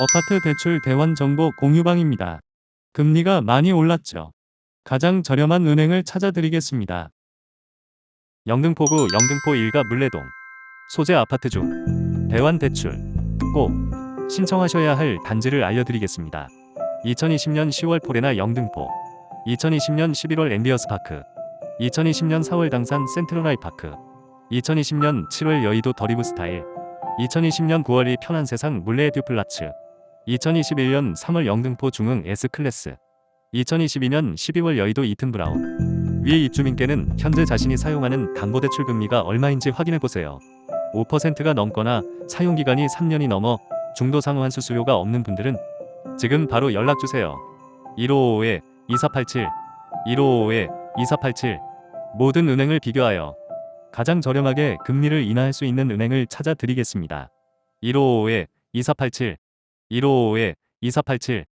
어파트 대출 대환 정보 공유방입니다. 금리가 많이 올랐죠. 가장 저렴한 은행을 찾아드리겠습니다. 영등포구 영등포 일가 물레동 소재 아파트 중 대환 대출 꼭 신청하셔야 할 단지를 알려드리겠습니다. 2020년 10월 포레나 영등포 2020년 11월 엠비어스 파크 2020년 4월 당산 센트럴라이 파크 2020년 7월 여의도 더리브 스타일 2020년 9월이 편한 세상 물레 듀플라츠 2021년 3월 영등포 중흥 S클래스 2022년 12월 여의도 이튼 브라운 위의 입주민께는 현재 자신이 사용하는 담보대출 금리가 얼마인지 확인해보세요. 5%가 넘거나 사용기간이 3년이 넘어 중도상환 환수 수요가 없는 분들은 지금 바로 연락주세요. 1555-2487 1555-2487 모든 은행을 비교하여 가장 저렴하게 금리를 인하할 수 있는 은행을 찾아드리겠습니다. 1555-2487 1555-2487